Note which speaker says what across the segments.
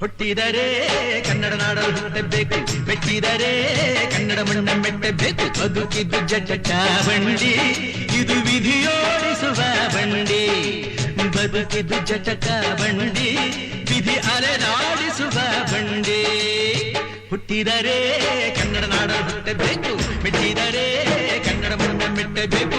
Speaker 1: ಹುಟ್ಟಿದರೆ ಕನ್ನಡ ನಾಡಲು ಹುಟ್ಟಬೇಕು. ಮೆಟ್ಟಿದರೆ ಕನ್ನಡ ಮಣ್ಣ ಮೆಟ್ಟಬೇಕು. ಬದುಕಿದ್ದು ಜಟ ಬಂಡಿ ಇದು ವಿಧಿಯೋಡಿಸುವ ಬಂಡಿ. ಬದುಕಿದ್ದು ಜಟಕ ಬಂಡಿ ವಿಧಿ ಅಲೆದಾಡಿಸುವ ಬಂಡಿ ಹುಟ್ಟಿದರೆ ಕನ್ನಡ ನಾಡಲು ಹುಟ್ಟಬೇಕು ಮೆಟ್ಟಿದರೆ ಕನ್ನಡ ಮಣ್ಣ ಮೆಟ್ಟಬೇಕು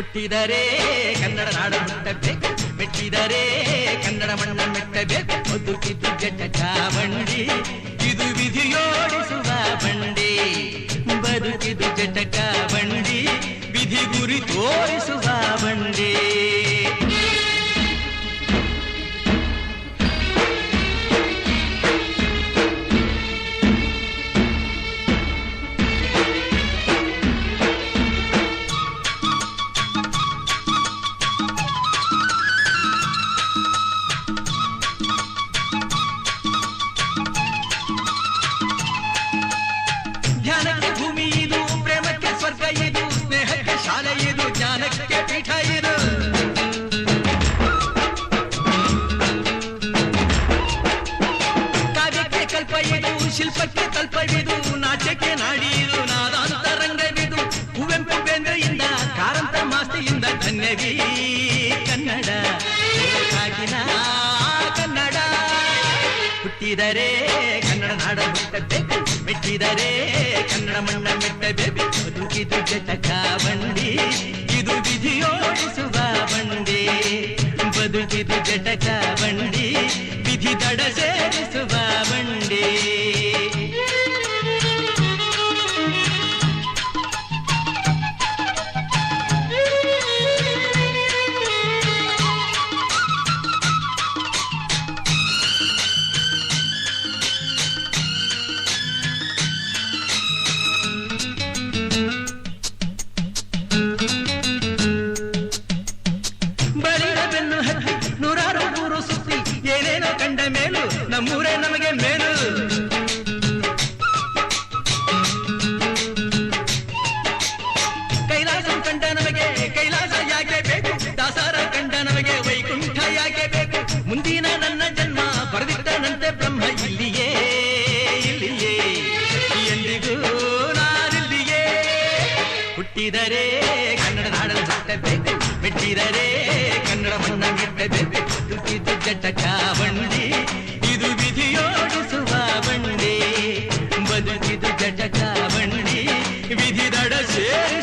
Speaker 1: ಹುಟ್ಟಿದರೆ ಕನ್ನಡ ನಾಡ ಹುಟ್ಟಬೇಕು ಮೆಟ್ಟಿದರೆ ಕನ್ನಡ ಮಣ್ಣ ಮೆಟ್ಟಬೇಕು ಬದುಕಿದ್ದು ಜಟ ಬಂಡಿ ಇದು ವಿಧಿಯೋಡಿಸುವ ಬಂಡಿ ಬದುಕಿದು ಜಟಕ ಬಂಡಿ ವಿಧಿ ಗುರಿ ತೋರಿಸುವ ಬಂಡಿ ಸ್ನೇಹಕ್ಕೆ ಶಾಲೆ ಇದು ಜ್ಞಾನಕ್ಕೆ ಪೀಠ ಇದು ಕಾವ್ಯಕ್ಕೆ ಕಲ್ಪ ಇದು ಶಿಲ್ಪಕ್ಕೆ ಕಲ್ಪವಿದು ನಾಟ್ಯಕ್ಕೆ ನಾಡಿ ಇದು ನಾದಾಂತರಂಗವಿದು ಕುವೆಂಪು ಬೇಂದ್ರೆಯಿಂದ ಕಾರಂತ ಮಾಸ್ತಿಯಿಂದ ಧನ್ಯವೀ ಕನ್ನಡ ಕಾಗಿನ ಕನ್ನಡ ಹುಟ್ಟಿದರೆ ಕನ್ನಡ ನಾಡ ಹುಟ್ಟಬೇಕು ಮೆಟ್ಟಿದರೆ ಕನ್ನಡ ಮಣ್ಣ ಮೆಟ್ಟಬೇಕು ಬದುಕಿದು ಜಟಕ ಬಂಡಿ ಇದು ವಿಧಿಯೋಡಿಸುವ ಬಂಡಿ ಬದುಕಿದು ಜಟಕ ಬೆನ್ನು ಹತ್ತಿ ನೂರಾರು ಊರು ಸುತ್ತಿ ಏನೇನೋ ಕಂಡ ಮೇಲು ನಮ್ಮೂರೇ ನಮಗೆ ಮೇಲು. ಕೈಲಾಸ ಕಂಡ ನಮಗೆ, ಕೈಲಾಸ ಯಾಕೆ ಬೇಕು? ದಾಸಾರ ಕಂಡ ನಮಗೆ, ವೈಕುಂಠ ಯಾಕೆ ಬೇಕು? ಮುಂದಿನ ನನ್ನ ಜನ್ಮ ಬರೆದಿಟ್ಟನಂತೆ ಬ್ರಹ್ಮ ಇಲ್ಲಿಯೇ ಇಲ್ಲಿಯೇ. ಎಂದಿಗೂ ನಾನಿಲ್ಲಿಯೇ. ಹುಟ್ಟಿದರೆ ಕನ್ನಡ ನಾಡಲು ಹುಟ್ಟಬೇಕು. ಮೆಟ್ಟಿರರೇ ಕನ್ನಡವನ್ನ ಮೆಟ್ಟದೆ ತುಟಿದು ಜಟಕ ಬಂಡಿ ಇದು ವಿಧಿಯೋಡಿಸುವ ಬಂಡಿ ಬದುಕಿದು ಜಟಕ ಬಂಡಿ ವಿಧಿದಡ ಸೇರಿ